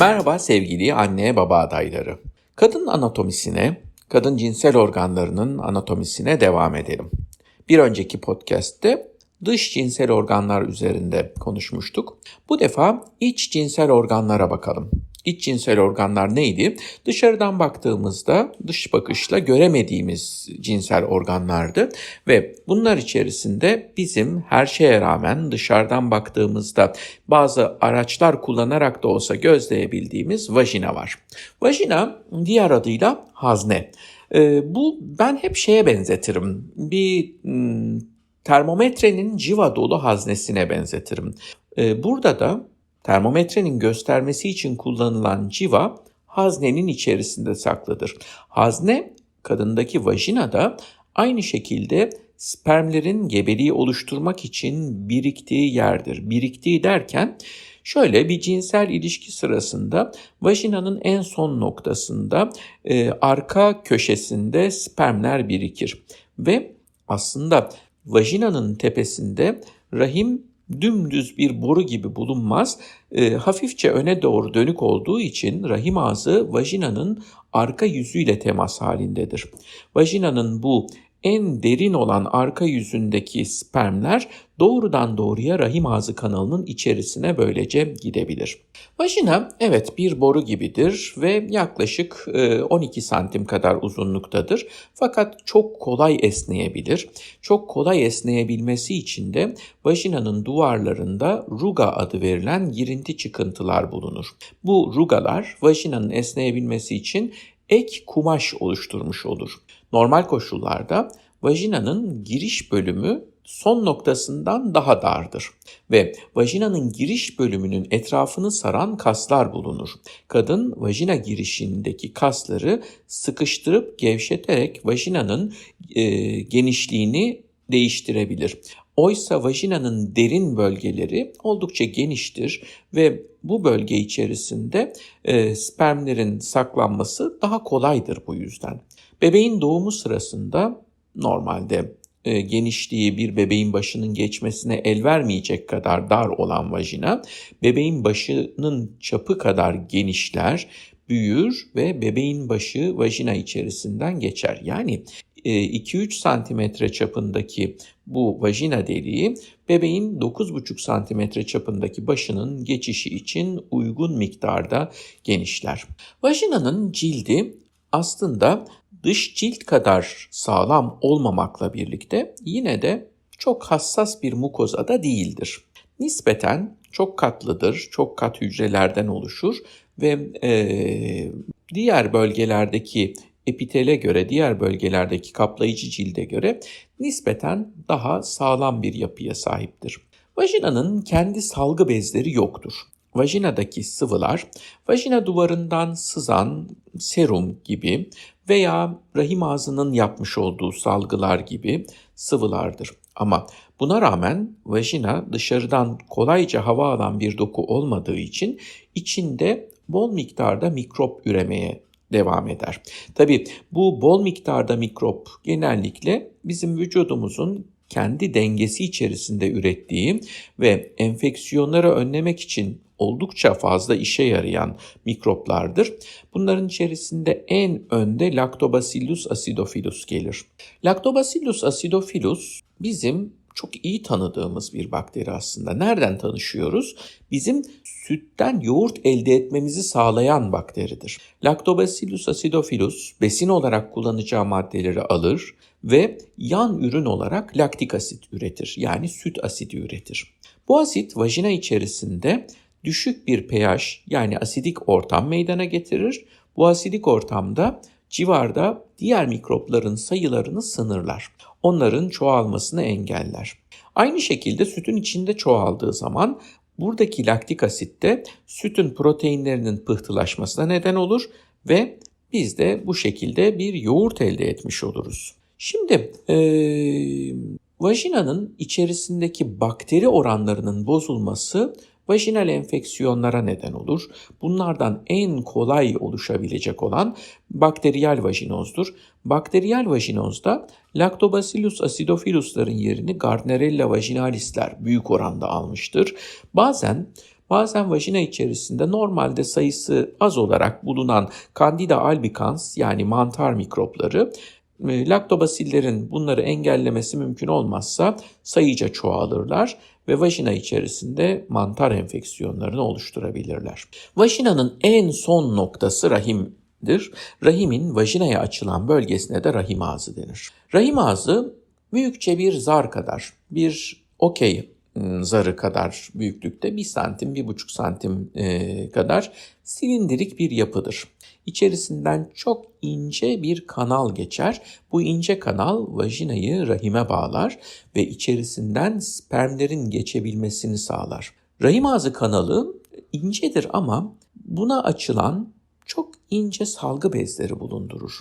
Merhaba sevgili anne baba adayları. Kadın anatomisine, kadın cinsel organlarının anatomisine devam edelim. Bir önceki podcast'te dış cinsel organlar üzerinde konuşmuştuk. Bu defa iç cinsel organlara bakalım. İç cinsel organlar neydi? Dışarıdan baktığımızda dış bakışla göremediğimiz cinsel organlardı ve bunlar içerisinde bizim her şeye rağmen dışarıdan baktığımızda bazı araçlar kullanarak da olsa gözleyebildiğimiz vajina var. Vajina diğer adıyla hazne. Ee, bu ben hep şeye benzetirim. Bir hmm, termometrenin civa dolu haznesine benzetirim. Ee, burada da termometrenin göstermesi için kullanılan civa haznenin içerisinde saklıdır. Hazne kadındaki vajinada aynı şekilde spermlerin gebeliği oluşturmak için biriktiği yerdir. Biriktiği derken şöyle bir cinsel ilişki sırasında vajinanın en son noktasında e, arka köşesinde spermler birikir ve aslında vajinanın tepesinde rahim dümdüz bir boru gibi bulunmaz. E, hafifçe öne doğru dönük olduğu için rahim ağzı vajinanın arka yüzüyle temas halindedir. Vajinanın bu en derin olan arka yüzündeki spermler doğrudan doğruya rahim ağzı kanalının içerisine böylece gidebilir. Vajina evet bir boru gibidir ve yaklaşık 12 e, santim kadar uzunluktadır. Fakat çok kolay esneyebilir. Çok kolay esneyebilmesi için de vajinanın duvarlarında ruga adı verilen girinti çıkıntılar bulunur. Bu rugalar vajinanın esneyebilmesi için ek kumaş oluşturmuş olur. Normal koşullarda vajinanın giriş bölümü son noktasından daha dardır ve vajinanın giriş bölümünün etrafını saran kaslar bulunur. Kadın vajina girişindeki kasları sıkıştırıp gevşeterek vajinanın e, genişliğini değiştirebilir. Oysa vajinanın derin bölgeleri oldukça geniştir ve bu bölge içerisinde e, spermlerin saklanması daha kolaydır bu yüzden. Bebeğin doğumu sırasında normalde e, genişliği bir bebeğin başının geçmesine el vermeyecek kadar dar olan vajina, bebeğin başının çapı kadar genişler, büyür ve bebeğin başı vajina içerisinden geçer. Yani 2-3 e, santimetre çapındaki bu vajina deliği bebeğin 9,5 santimetre çapındaki başının geçişi için uygun miktarda genişler. Vajinanın cildi aslında dış cilt kadar sağlam olmamakla birlikte yine de çok hassas bir mukoza da değildir. Nispeten çok katlıdır, çok kat hücrelerden oluşur ve e, diğer bölgelerdeki epitele göre, diğer bölgelerdeki kaplayıcı cilde göre nispeten daha sağlam bir yapıya sahiptir. Vajinanın kendi salgı bezleri yoktur. Vajinadaki sıvılar, vajina duvarından sızan serum gibi veya rahim ağzının yapmış olduğu salgılar gibi sıvılardır. Ama buna rağmen vajina dışarıdan kolayca hava alan bir doku olmadığı için içinde bol miktarda mikrop üremeye devam eder. Tabi bu bol miktarda mikrop genellikle bizim vücudumuzun kendi dengesi içerisinde ürettiği ve enfeksiyonları önlemek için oldukça fazla işe yarayan mikroplardır. Bunların içerisinde en önde Lactobacillus acidophilus gelir. Lactobacillus acidophilus bizim çok iyi tanıdığımız bir bakteri aslında. Nereden tanışıyoruz? Bizim sütten yoğurt elde etmemizi sağlayan bakteridir. Lactobacillus acidophilus besin olarak kullanacağı maddeleri alır ve yan ürün olarak laktik asit üretir. Yani süt asidi üretir. Bu asit vajina içerisinde düşük bir pH yani asidik ortam meydana getirir. Bu asidik ortamda civarda diğer mikropların sayılarını sınırlar. Onların çoğalmasını engeller. Aynı şekilde sütün içinde çoğaldığı zaman buradaki laktik asit de sütün proteinlerinin pıhtılaşmasına neden olur ve biz de bu şekilde bir yoğurt elde etmiş oluruz. Şimdi ee, vajinanın içerisindeki bakteri oranlarının bozulması vajinal enfeksiyonlara neden olur. Bunlardan en kolay oluşabilecek olan bakteriyel vajinozdur. Bakteriyel vajinozda Lactobacillus acidophilus'ların yerini Gardnerella vaginalis'ler büyük oranda almıştır. Bazen Bazen vajina içerisinde normalde sayısı az olarak bulunan Candida albicans yani mantar mikropları e, laktobasillerin bunları engellemesi mümkün olmazsa sayıca çoğalırlar ve vajina içerisinde mantar enfeksiyonlarını oluşturabilirler. Vajinanın en son noktası rahimdir. Rahimin vajinaya açılan bölgesine de rahim ağzı denir. Rahim ağzı büyükçe bir zar kadar, bir okey ıı, zarı kadar büyüklükte bir santim, bir buçuk santim e, kadar silindirik bir yapıdır. İçerisinden çok ince bir kanal geçer. Bu ince kanal vajinayı rahime bağlar ve içerisinden spermlerin geçebilmesini sağlar. Rahim ağzı kanalı incedir ama buna açılan çok ince salgı bezleri bulundurur.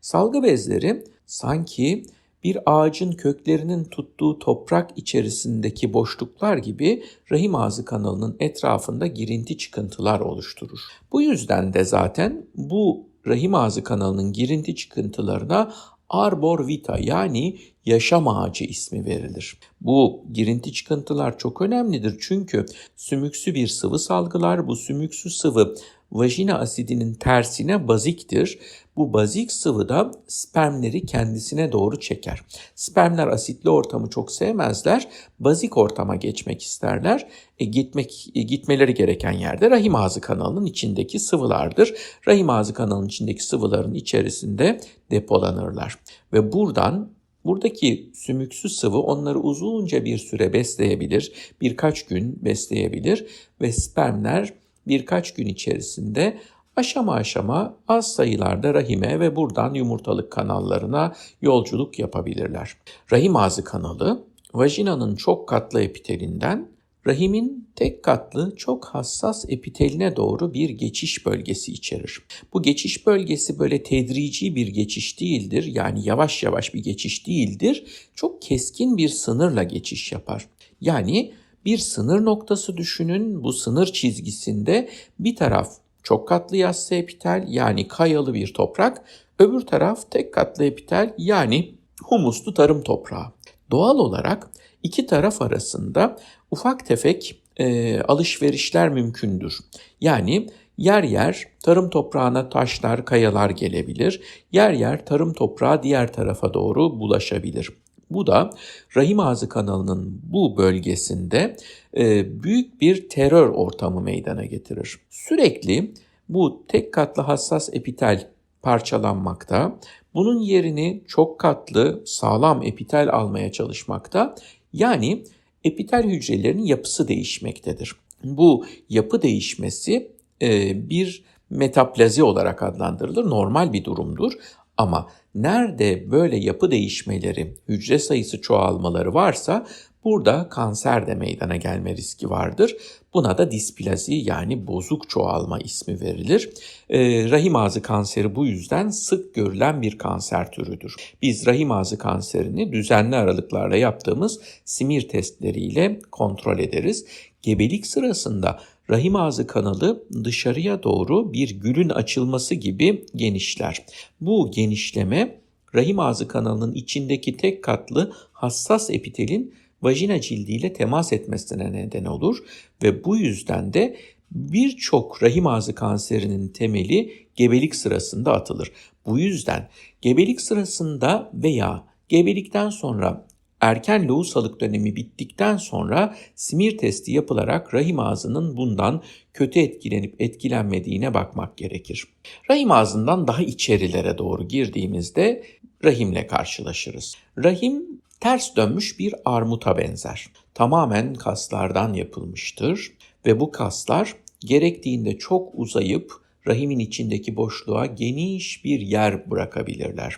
Salgı bezleri sanki bir ağacın köklerinin tuttuğu toprak içerisindeki boşluklar gibi rahim ağzı kanalının etrafında girinti çıkıntılar oluşturur. Bu yüzden de zaten bu rahim ağzı kanalının girinti çıkıntılarına arbor vita yani yaşam ağacı ismi verilir. Bu girinti çıkıntılar çok önemlidir çünkü sümüksü bir sıvı salgılar. Bu sümüksü sıvı vajina asidinin tersine baziktir. Bu bazik sıvı da spermleri kendisine doğru çeker. Spermler asitli ortamı çok sevmezler. Bazik ortama geçmek isterler. E, gitmek e, gitmeleri gereken yerde rahim ağzı kanalının içindeki sıvılardır. Rahim ağzı kanalının içindeki sıvıların içerisinde depolanırlar ve buradan Buradaki sümüksü sıvı onları uzunca bir süre besleyebilir, birkaç gün besleyebilir ve spermler birkaç gün içerisinde aşama aşama az sayılarda rahime ve buradan yumurtalık kanallarına yolculuk yapabilirler. Rahim ağzı kanalı vajinanın çok katlı epitelinden rahimin tek katlı çok hassas epiteline doğru bir geçiş bölgesi içerir. Bu geçiş bölgesi böyle tedrici bir geçiş değildir. Yani yavaş yavaş bir geçiş değildir. Çok keskin bir sınırla geçiş yapar. Yani bir sınır noktası düşünün. Bu sınır çizgisinde bir taraf çok katlı yassı epitel yani kayalı bir toprak, öbür taraf tek katlı epitel yani humuslu tarım toprağı. Doğal olarak iki taraf arasında ufak tefek e, alışverişler mümkündür. Yani yer yer tarım toprağına taşlar, kayalar gelebilir. Yer yer tarım toprağı diğer tarafa doğru bulaşabilir. Bu da rahim ağzı kanalının bu bölgesinde e, büyük bir terör ortamı meydana getirir. Sürekli bu tek katlı hassas epitel parçalanmakta, bunun yerini çok katlı sağlam epitel almaya çalışmakta. Yani epitel hücrelerinin yapısı değişmektedir. Bu yapı değişmesi e, bir metaplazi olarak adlandırılır. Normal bir durumdur. Ama nerede böyle yapı değişmeleri, hücre sayısı çoğalmaları varsa burada kanser de meydana gelme riski vardır. Buna da displazi yani bozuk çoğalma ismi verilir. Ee, rahim ağzı kanseri bu yüzden sık görülen bir kanser türüdür. Biz rahim ağzı kanserini düzenli aralıklarla yaptığımız simir testleriyle kontrol ederiz. Gebelik sırasında rahim ağzı kanalı dışarıya doğru bir gülün açılması gibi genişler. Bu genişleme rahim ağzı kanalının içindeki tek katlı hassas epitelin vajina cildiyle temas etmesine neden olur ve bu yüzden de birçok rahim ağzı kanserinin temeli gebelik sırasında atılır. Bu yüzden gebelik sırasında veya gebelikten sonra erken lohusalık dönemi bittikten sonra simir testi yapılarak rahim ağzının bundan kötü etkilenip etkilenmediğine bakmak gerekir. Rahim ağzından daha içerilere doğru girdiğimizde rahimle karşılaşırız. Rahim ters dönmüş bir armuta benzer. Tamamen kaslardan yapılmıştır ve bu kaslar gerektiğinde çok uzayıp rahimin içindeki boşluğa geniş bir yer bırakabilirler.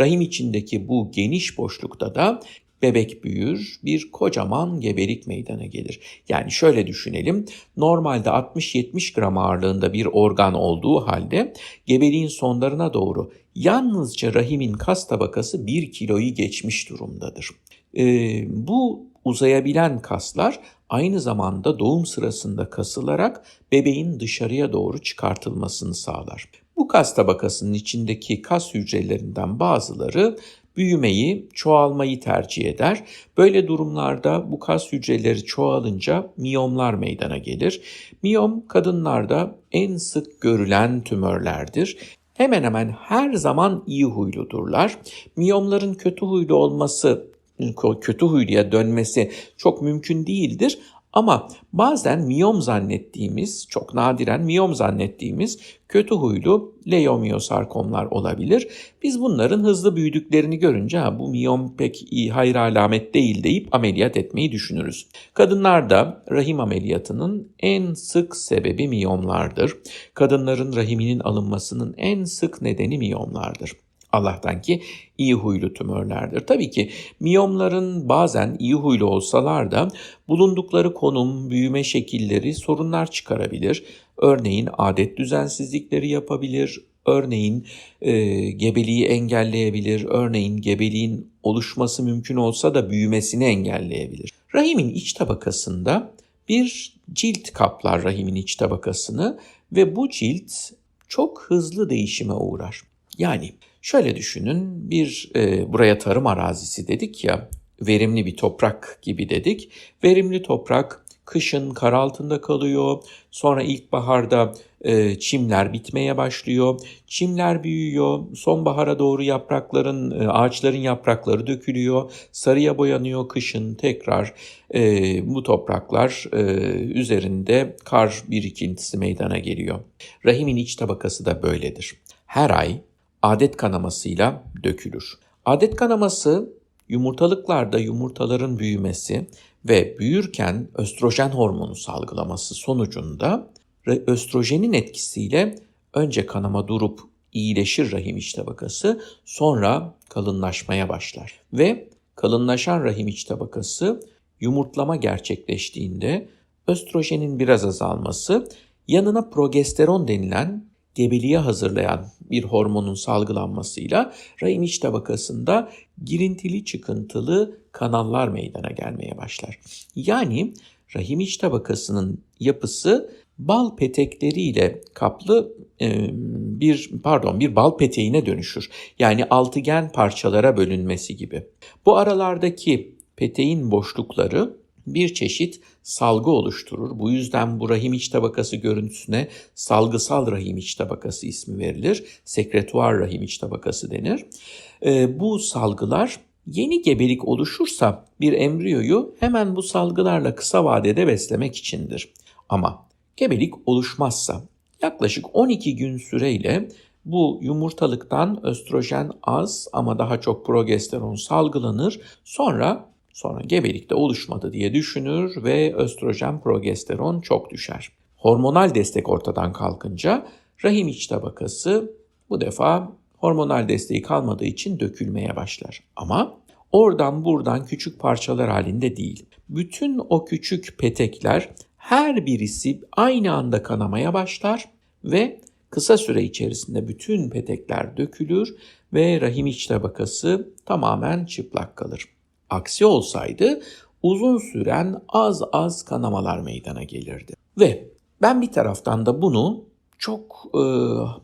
Rahim içindeki bu geniş boşlukta da bebek büyür, bir kocaman gebelik meydana gelir. Yani şöyle düşünelim, normalde 60-70 gram ağırlığında bir organ olduğu halde gebeliğin sonlarına doğru yalnızca rahimin kas tabakası 1 kiloyu geçmiş durumdadır. Ee, bu uzayabilen kaslar aynı zamanda doğum sırasında kasılarak bebeğin dışarıya doğru çıkartılmasını sağlar. Bu kas tabakasının içindeki kas hücrelerinden bazıları büyümeyi, çoğalmayı tercih eder. Böyle durumlarda bu kas hücreleri çoğalınca miyomlar meydana gelir. Miyom kadınlarda en sık görülen tümörlerdir. Hemen hemen her zaman iyi huyludurlar. Miyomların kötü huylu olması, kötü huyluya dönmesi çok mümkün değildir ama bazen miyom zannettiğimiz, çok nadiren miyom zannettiğimiz kötü huylu leomiyosarkomlar olabilir. Biz bunların hızlı büyüdüklerini görünce ha, bu miyom pek iyi hayır alamet değil deyip ameliyat etmeyi düşünürüz. Kadınlarda rahim ameliyatının en sık sebebi miyomlardır. Kadınların rahiminin alınmasının en sık nedeni miyomlardır. Allah'tan ki iyi huylu tümörlerdir. Tabii ki miyomların bazen iyi huylu olsalar da bulundukları konum, büyüme şekilleri sorunlar çıkarabilir. Örneğin adet düzensizlikleri yapabilir, örneğin e, gebeliği engelleyebilir, örneğin gebeliğin oluşması mümkün olsa da büyümesini engelleyebilir. Rahimin iç tabakasında bir cilt kaplar rahimin iç tabakasını ve bu cilt çok hızlı değişime uğrar. Yani Şöyle düşünün bir e, buraya tarım arazisi dedik ya verimli bir toprak gibi dedik. Verimli toprak kışın kar altında kalıyor. Sonra ilkbaharda e, çimler bitmeye başlıyor. Çimler büyüyor. Sonbahara doğru yaprakların, e, ağaçların yaprakları dökülüyor. Sarıya boyanıyor kışın tekrar e, bu topraklar e, üzerinde kar birikintisi meydana geliyor. Rahimin iç tabakası da böyledir. Her ay adet kanamasıyla dökülür. Adet kanaması yumurtalıklarda yumurtaların büyümesi ve büyürken östrojen hormonu salgılaması sonucunda östrojenin etkisiyle önce kanama durup iyileşir rahim iç tabakası sonra kalınlaşmaya başlar. Ve kalınlaşan rahim iç tabakası yumurtlama gerçekleştiğinde östrojenin biraz azalması yanına progesteron denilen gebeliğe hazırlayan bir hormonun salgılanmasıyla rahim iç tabakasında girintili çıkıntılı kanallar meydana gelmeye başlar. Yani rahim iç tabakasının yapısı bal petekleriyle kaplı e, bir pardon bir bal peteğine dönüşür. Yani altıgen parçalara bölünmesi gibi. Bu aralardaki peteğin boşlukları bir çeşit salgı oluşturur. Bu yüzden bu rahim iç tabakası görüntüsüne salgısal rahim iç tabakası ismi verilir. Sekretuar rahim iç tabakası denir. E, bu salgılar yeni gebelik oluşursa bir embriyoyu hemen bu salgılarla kısa vadede beslemek içindir. Ama gebelik oluşmazsa yaklaşık 12 gün süreyle bu yumurtalıktan östrojen az ama daha çok progesteron salgılanır. Sonra Sonra gebelikte oluşmadı diye düşünür ve östrojen progesteron çok düşer. Hormonal destek ortadan kalkınca rahim iç tabakası bu defa hormonal desteği kalmadığı için dökülmeye başlar. Ama oradan buradan küçük parçalar halinde değil. Bütün o küçük petekler her birisi aynı anda kanamaya başlar ve kısa süre içerisinde bütün petekler dökülür ve rahim iç tabakası tamamen çıplak kalır. Aksi olsaydı uzun süren az az kanamalar meydana gelirdi. Ve ben bir taraftan da bunu çok e,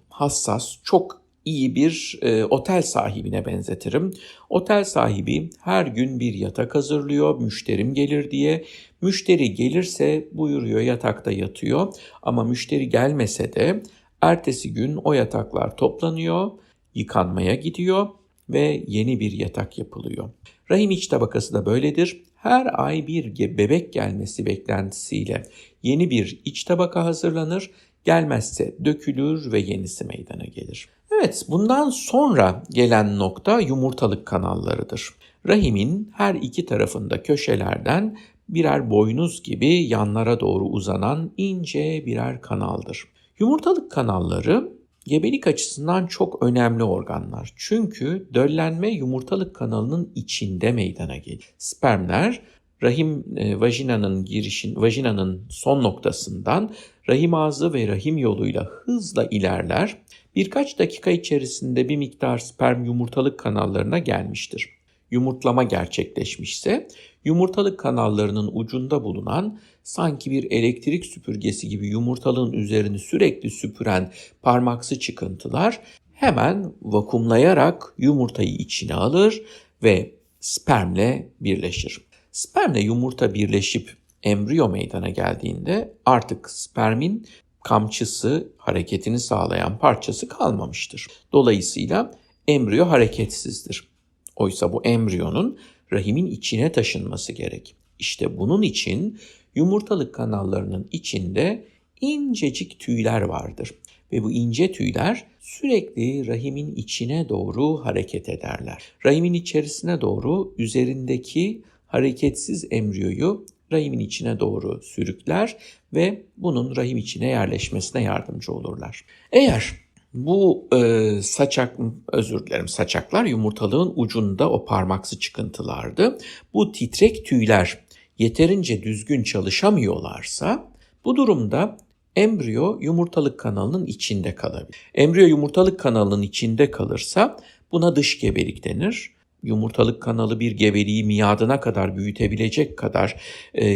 hassas, çok iyi bir e, otel sahibine benzetirim. Otel sahibi her gün bir yatak hazırlıyor, müşterim gelir diye. Müşteri gelirse buyuruyor yatakta yatıyor ama müşteri gelmese de ertesi gün o yataklar toplanıyor, yıkanmaya gidiyor ve yeni bir yatak yapılıyor. Rahim iç tabakası da böyledir. Her ay bir bebek gelmesi beklentisiyle yeni bir iç tabaka hazırlanır. Gelmezse dökülür ve yenisi meydana gelir. Evet, bundan sonra gelen nokta yumurtalık kanallarıdır. Rahimin her iki tarafında köşelerden birer boynuz gibi yanlara doğru uzanan ince birer kanaldır. Yumurtalık kanalları gebelik açısından çok önemli organlar. Çünkü döllenme yumurtalık kanalının içinde meydana gelir. Spermler rahim e, vajinanın girişin vajinanın son noktasından rahim ağzı ve rahim yoluyla hızla ilerler. Birkaç dakika içerisinde bir miktar sperm yumurtalık kanallarına gelmiştir. Yumurtlama gerçekleşmişse yumurtalık kanallarının ucunda bulunan sanki bir elektrik süpürgesi gibi yumurtalığın üzerini sürekli süpüren parmaksı çıkıntılar hemen vakumlayarak yumurtayı içine alır ve spermle birleşir. Spermle yumurta birleşip embriyo meydana geldiğinde artık spermin kamçısı hareketini sağlayan parçası kalmamıştır. Dolayısıyla embriyo hareketsizdir. Oysa bu embriyonun rahimin içine taşınması gerek. İşte bunun için yumurtalık kanallarının içinde incecik tüyler vardır ve bu ince tüyler sürekli rahimin içine doğru hareket ederler. Rahimin içerisine doğru üzerindeki hareketsiz embriyoyu rahimin içine doğru sürükler ve bunun rahim içine yerleşmesine yardımcı olurlar. Eğer bu e, saçak, özür dilerim saçaklar yumurtalığın ucunda o parmaksı çıkıntılardı. Bu titrek tüyler yeterince düzgün çalışamıyorlarsa bu durumda embriyo yumurtalık kanalının içinde kalabilir. Embriyo yumurtalık kanalının içinde kalırsa buna dış gebelik denir. Yumurtalık kanalı bir gebeliği miadına kadar büyütebilecek kadar e,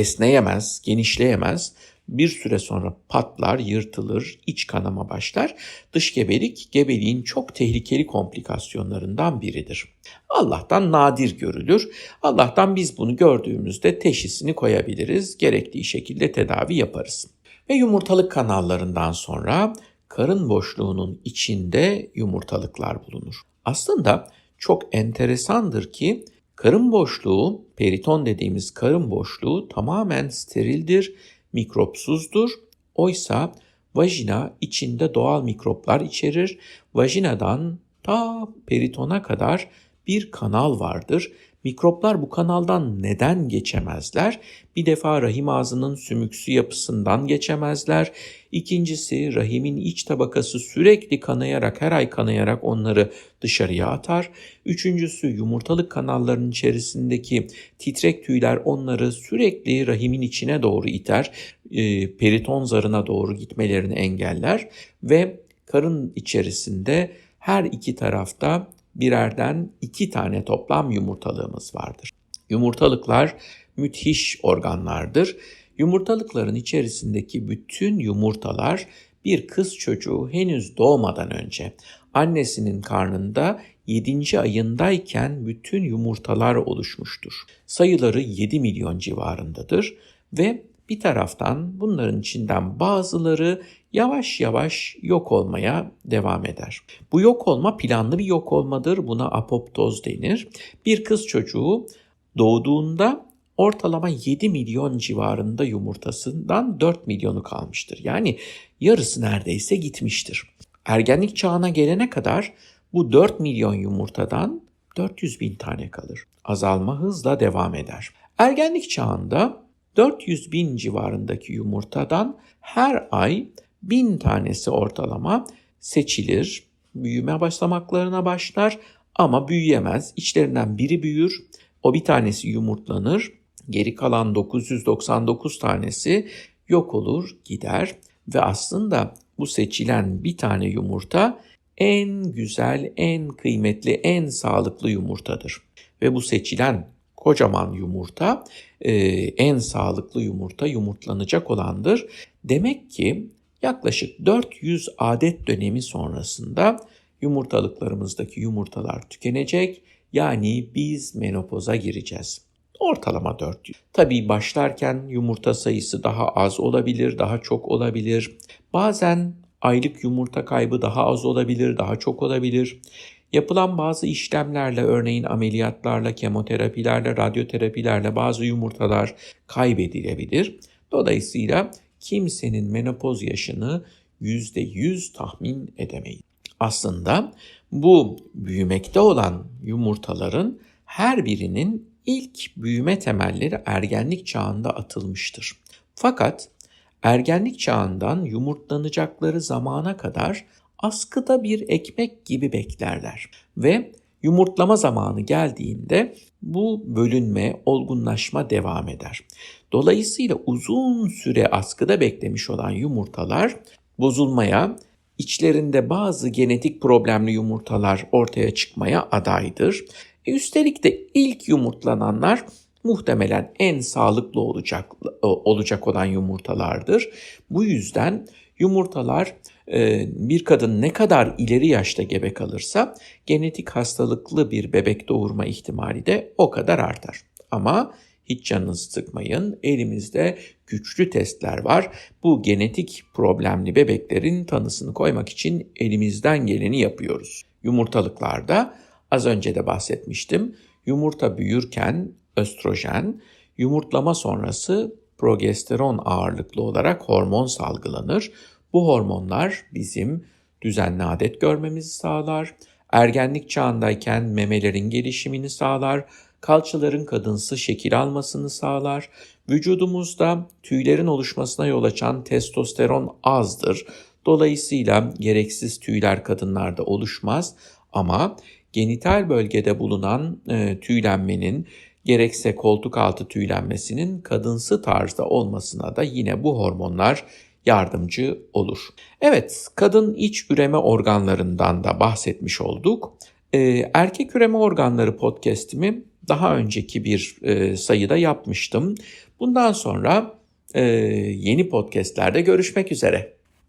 esneyemez, genişleyemez. Bir süre sonra patlar, yırtılır, iç kanama başlar. Dış gebelik, gebeliğin çok tehlikeli komplikasyonlarından biridir. Allah'tan nadir görülür. Allah'tan biz bunu gördüğümüzde teşhisini koyabiliriz. Gerektiği şekilde tedavi yaparız. Ve yumurtalık kanallarından sonra karın boşluğunun içinde yumurtalıklar bulunur. Aslında çok enteresandır ki karın boşluğu, periton dediğimiz karın boşluğu tamamen sterildir, mikropsuzdur. Oysa vajina içinde doğal mikroplar içerir. Vajinadan ta peritona kadar bir kanal vardır Mikroplar bu kanaldan neden geçemezler? Bir defa rahim ağzının sümüksü yapısından geçemezler. İkincisi rahimin iç tabakası sürekli kanayarak her ay kanayarak onları dışarıya atar. Üçüncüsü yumurtalık kanallarının içerisindeki titrek tüyler onları sürekli rahimin içine doğru iter. E, periton zarına doğru gitmelerini engeller ve karın içerisinde her iki tarafta birerden iki tane toplam yumurtalığımız vardır. Yumurtalıklar müthiş organlardır. Yumurtalıkların içerisindeki bütün yumurtalar bir kız çocuğu henüz doğmadan önce annesinin karnında 7. ayındayken bütün yumurtalar oluşmuştur. Sayıları 7 milyon civarındadır ve bir taraftan bunların içinden bazıları yavaş yavaş yok olmaya devam eder. Bu yok olma planlı bir yok olmadır. Buna apoptoz denir. Bir kız çocuğu doğduğunda ortalama 7 milyon civarında yumurtasından 4 milyonu kalmıştır. Yani yarısı neredeyse gitmiştir. Ergenlik çağına gelene kadar bu 4 milyon yumurtadan 400 bin tane kalır. Azalma hızla devam eder. Ergenlik çağında 400 bin civarındaki yumurtadan her ay bin tanesi ortalama seçilir, büyüme başlamaklarına başlar ama büyüyemez. İçlerinden biri büyür, o bir tanesi yumurtlanır, geri kalan 999 tanesi yok olur, gider ve aslında bu seçilen bir tane yumurta en güzel, en kıymetli, en sağlıklı yumurtadır. Ve bu seçilen kocaman yumurta e, en sağlıklı yumurta yumurtlanacak olandır. Demek ki yaklaşık 400 adet dönemi sonrasında yumurtalıklarımızdaki yumurtalar tükenecek. Yani biz menopoza gireceğiz. Ortalama 400. Tabii başlarken yumurta sayısı daha az olabilir, daha çok olabilir. Bazen aylık yumurta kaybı daha az olabilir, daha çok olabilir. Yapılan bazı işlemlerle örneğin ameliyatlarla, kemoterapilerle, radyoterapilerle bazı yumurtalar kaybedilebilir. Dolayısıyla kimsenin menopoz yaşını %100 tahmin edemeyiz. Aslında bu büyümekte olan yumurtaların her birinin ilk büyüme temelleri ergenlik çağında atılmıştır. Fakat ergenlik çağından yumurtlanacakları zamana kadar askıda bir ekmek gibi beklerler ve yumurtlama zamanı geldiğinde bu bölünme, olgunlaşma devam eder. Dolayısıyla uzun süre askıda beklemiş olan yumurtalar bozulmaya, içlerinde bazı genetik problemli yumurtalar ortaya çıkmaya adaydır. E üstelik de ilk yumurtlananlar muhtemelen en sağlıklı olacak olacak olan yumurtalardır. Bu yüzden yumurtalar e, bir kadın ne kadar ileri yaşta gebe kalırsa genetik hastalıklı bir bebek doğurma ihtimali de o kadar artar. Ama hiç canınızı sıkmayın. Elimizde güçlü testler var. Bu genetik problemli bebeklerin tanısını koymak için elimizden geleni yapıyoruz. Yumurtalıklarda az önce de bahsetmiştim. Yumurta büyürken östrojen, yumurtlama sonrası progesteron ağırlıklı olarak hormon salgılanır. Bu hormonlar bizim düzenli adet görmemizi sağlar, ergenlik çağındayken memelerin gelişimini sağlar, kalçaların kadınsı şekil almasını sağlar. Vücudumuzda tüylerin oluşmasına yol açan testosteron azdır. Dolayısıyla gereksiz tüyler kadınlarda oluşmaz ama genital bölgede bulunan e, tüylenmenin gerekse koltuk altı tüylenmesinin kadınsı tarzda olmasına da yine bu hormonlar yardımcı olur. Evet, kadın iç üreme organlarından da bahsetmiş olduk. Ee, erkek üreme organları podcast'imi daha önceki bir e, sayıda yapmıştım. Bundan sonra e, yeni podcast'lerde görüşmek üzere.